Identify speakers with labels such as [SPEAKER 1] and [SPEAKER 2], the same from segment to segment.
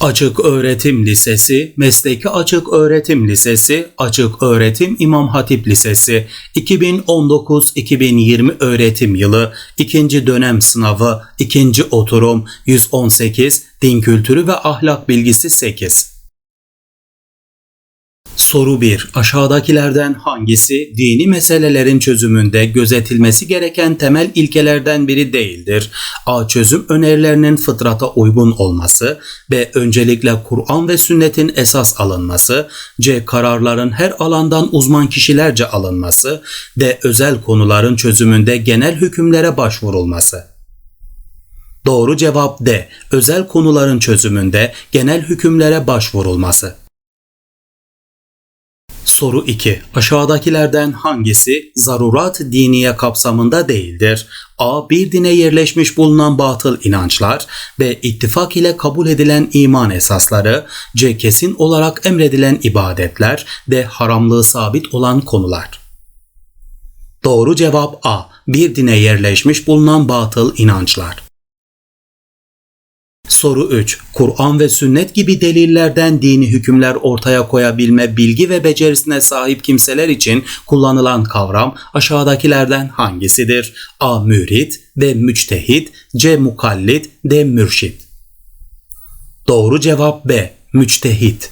[SPEAKER 1] Açık Öğretim Lisesi, Mesleki Açık Öğretim Lisesi, Açık Öğretim İmam Hatip Lisesi, 2019-2020 öğretim yılı, ikinci dönem sınavı, ikinci oturum, 118, Din Kültürü ve Ahlak Bilgisi 8. Soru 1. Aşağıdakilerden hangisi dini meselelerin çözümünde gözetilmesi gereken temel ilkelerden biri değildir? A. Çözüm önerilerinin fıtrata uygun olması. B. Öncelikle Kur'an ve sünnetin esas alınması. C. Kararların her alandan uzman kişilerce alınması. D. Özel konuların çözümünde genel hükümlere başvurulması. Doğru cevap D. Özel konuların çözümünde genel hükümlere başvurulması. Soru 2. Aşağıdakilerden hangisi zarurat diniye kapsamında değildir? A. Bir dine yerleşmiş bulunan batıl inançlar. B. ittifak ile kabul edilen iman esasları. C. Kesin olarak emredilen ibadetler. D. Haramlığı sabit olan konular. Doğru cevap A. Bir dine yerleşmiş bulunan batıl inançlar. Soru 3. Kur'an ve sünnet gibi delillerden dini hükümler ortaya koyabilme bilgi ve becerisine sahip kimseler için kullanılan kavram aşağıdakilerden hangisidir? A. Mürit B. Müçtehit C. Mukallit D. Mürşit Doğru cevap B. Müçtehit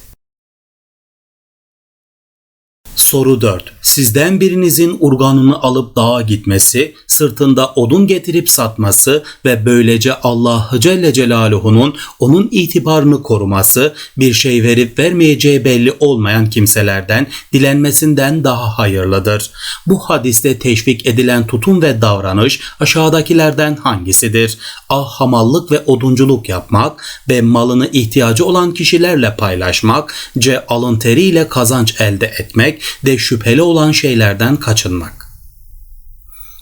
[SPEAKER 1] Soru 4. Sizden birinizin urganını alıp dağa gitmesi, sırtında odun getirip satması ve böylece Allah Celle Celaluhu'nun onun itibarını koruması, bir şey verip vermeyeceği belli olmayan kimselerden dilenmesinden daha hayırlıdır. Bu hadiste teşvik edilen tutum ve davranış aşağıdakilerden hangisidir? A. Hamallık ve odunculuk yapmak. B. Malını ihtiyacı olan kişilerle paylaşmak. C. Alın teriyle kazanç elde etmek de şüpheli olan şeylerden kaçınmak.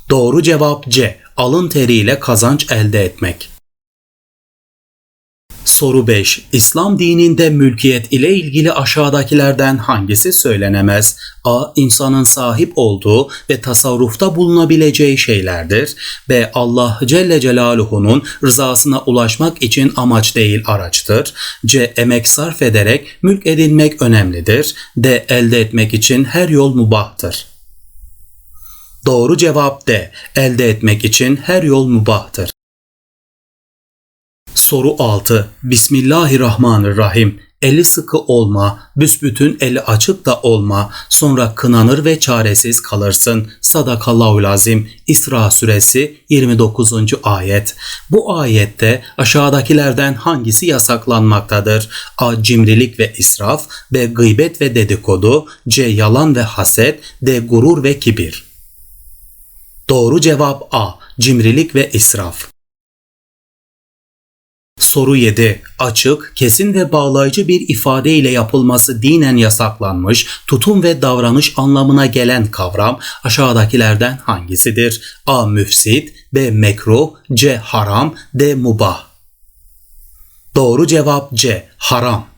[SPEAKER 1] Doğru cevap C. Alın teriyle kazanç elde etmek. Soru 5. İslam dininde mülkiyet ile ilgili aşağıdakilerden hangisi söylenemez? A. İnsanın sahip olduğu ve tasarrufta bulunabileceği şeylerdir. B. Allah Celle Celaluhu'nun rızasına ulaşmak için amaç değil araçtır. C. Emek sarf ederek mülk edinmek önemlidir. D. Elde etmek için her yol mubahtır. Doğru cevap D. Elde etmek için her yol mubahtır. Soru 6. Bismillahirrahmanirrahim. Eli sıkı olma, büsbütün eli açık da olma, sonra kınanır ve çaresiz kalırsın. Sadakallahu lazim. İsra suresi 29. ayet. Bu ayette aşağıdakilerden hangisi yasaklanmaktadır? A. Cimrilik ve israf. B. Gıybet ve dedikodu. C. Yalan ve haset. D. Gurur ve kibir. Doğru cevap A. Cimrilik ve israf. Soru 7. Açık, kesin ve bağlayıcı bir ifade ile yapılması dinen yasaklanmış, tutum ve davranış anlamına gelen kavram aşağıdakilerden hangisidir? A. Müfsit B. Mekruh C. Haram D. Mubah Doğru cevap C. Haram.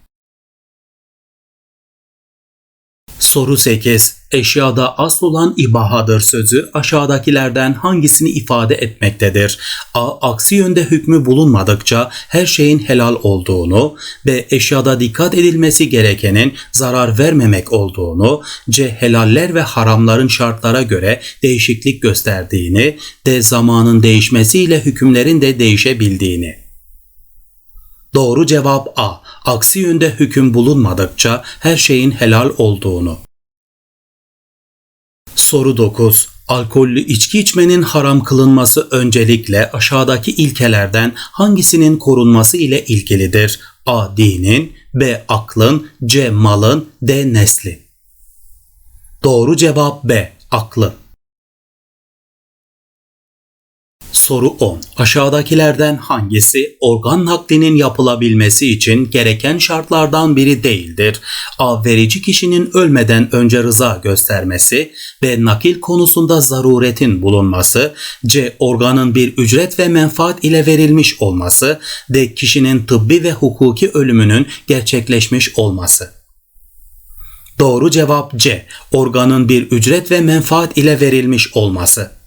[SPEAKER 1] Soru 8. Eşyada asıl olan ibahadır sözü aşağıdakilerden hangisini ifade etmektedir? A. Aksi yönde hükmü bulunmadıkça her şeyin helal olduğunu. B. Eşyada dikkat edilmesi gerekenin zarar vermemek olduğunu. C. Helaller ve haramların şartlara göre değişiklik gösterdiğini. D. Zamanın değişmesiyle hükümlerin de değişebildiğini. Doğru cevap A. Aksi yönde hüküm bulunmadıkça her şeyin helal olduğunu. Soru 9. Alkollü içki içmenin haram kılınması öncelikle aşağıdaki ilkelerden hangisinin korunması ile ilgilidir? A. Dinin, B. Aklın, C. Malın, D. Nesli. Doğru cevap B. Aklı. Soru 10. Aşağıdakilerden hangisi organ naklinin yapılabilmesi için gereken şartlardan biri değildir? A. Verici kişinin ölmeden önce rıza göstermesi. B. Nakil konusunda zaruretin bulunması. C. Organın bir ücret ve menfaat ile verilmiş olması. D. Kişinin tıbbi ve hukuki ölümünün gerçekleşmiş olması. Doğru cevap C. Organın bir ücret ve menfaat ile verilmiş olması.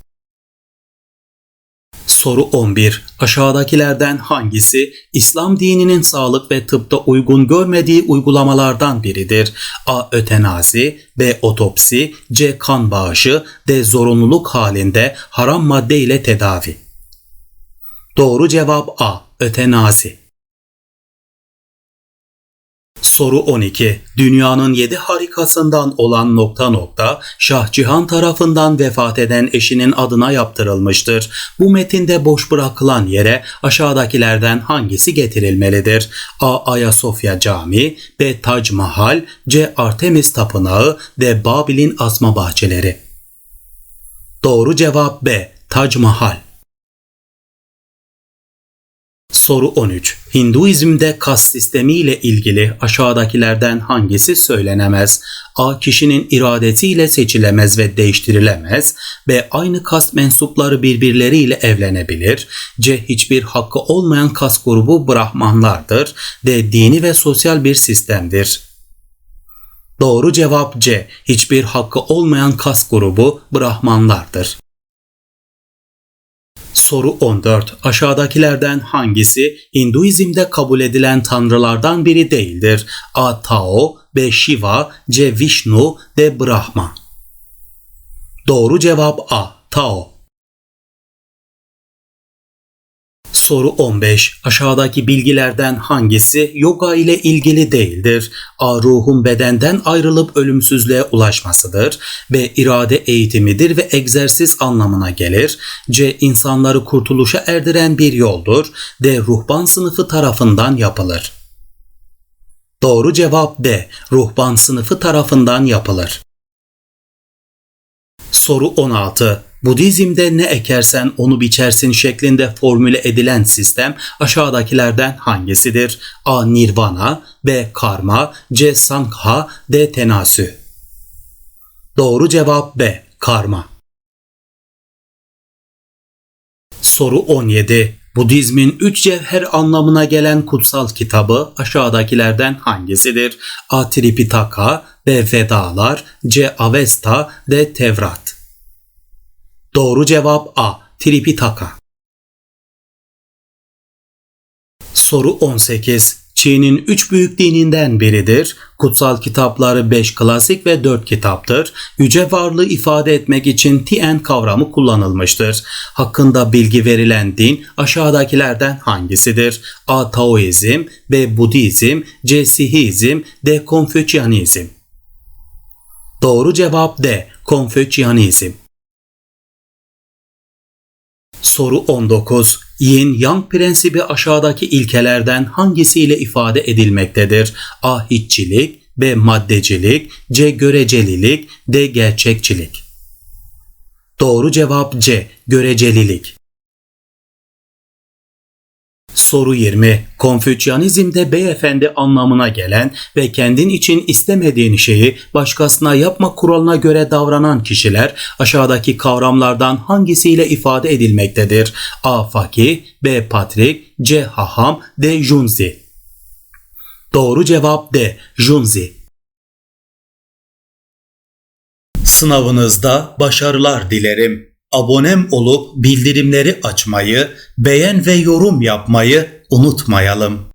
[SPEAKER 1] Soru 11. Aşağıdakilerden hangisi İslam dininin sağlık ve tıpta uygun görmediği uygulamalardan biridir? A. Ötenazi B. Otopsi C. Kan bağışı D. Zorunluluk halinde haram madde ile tedavi. Doğru cevap A. Ötenazi. Soru 12. Dünyanın yedi harikasından olan nokta nokta Şah Cihan tarafından vefat eden eşinin adına yaptırılmıştır. Bu metinde boş bırakılan yere aşağıdakilerden hangisi getirilmelidir? A. Ayasofya Camii B. Tac Mahal C. Artemis Tapınağı D. Babil'in asma bahçeleri Doğru cevap B. Tac Mahal. Soru 13. Hinduizm'de kas sistemi ile ilgili aşağıdakilerden hangisi söylenemez? A. Kişinin iradesiyle seçilemez ve değiştirilemez. B. Aynı kas mensupları birbirleriyle evlenebilir. C. Hiçbir hakkı olmayan kas grubu Brahmanlardır. D. Dini ve sosyal bir sistemdir. Doğru cevap C. Hiçbir hakkı olmayan kas grubu Brahmanlardır. Soru 14. Aşağıdakilerden hangisi Hinduizm'de kabul edilen tanrılardan biri değildir? A. Tao B. Shiva C. Vishnu D. Brahma Doğru cevap A. Tao Soru 15. Aşağıdaki bilgilerden hangisi yoga ile ilgili değildir? A. Ruhun bedenden ayrılıp ölümsüzlüğe ulaşmasıdır. B. irade eğitimidir ve egzersiz anlamına gelir. C. insanları kurtuluşa erdiren bir yoldur. D. Ruhban sınıfı tarafından yapılır. Doğru cevap D. Ruhban sınıfı tarafından yapılır. Soru 16. Budizm'de ne ekersen onu biçersin şeklinde formüle edilen sistem aşağıdakilerden hangisidir? A. Nirvana B. Karma C. Sangha D. Tenasü Doğru cevap B. Karma Soru 17. Budizmin üç cevher anlamına gelen kutsal kitabı aşağıdakilerden hangisidir? A. Tripitaka B. Vedalar C. Avesta D. Tevrat Doğru cevap A. Tripitaka. Soru 18. Çin'in üç büyük dininden biridir. Kutsal kitapları 5 klasik ve 4 kitaptır. Yüce varlığı ifade etmek için Tien kavramı kullanılmıştır. Hakkında bilgi verilen din aşağıdakilerden hangisidir? A. Taoizm B. Budizm C. Sihizm D. Konfüçyanizm Doğru cevap D. Konfüçyanizm. Soru 19. Yin Yang prensibi aşağıdaki ilkelerden hangisiyle ifade edilmektedir? A. Hiççilik B. Maddecilik C. Görecelilik D. Gerçekçilik Doğru cevap C. Görecelilik. Soru 20. Konfüçyanizmde beyefendi anlamına gelen ve kendin için istemediğin şeyi başkasına yapma kuralına göre davranan kişiler aşağıdaki kavramlardan hangisiyle ifade edilmektedir? A. Fakih B. Patrik C. Haham D. Junzi Doğru cevap D. Junzi. Sınavınızda başarılar dilerim. Abonem olup bildirimleri açmayı, beğen ve yorum yapmayı unutmayalım.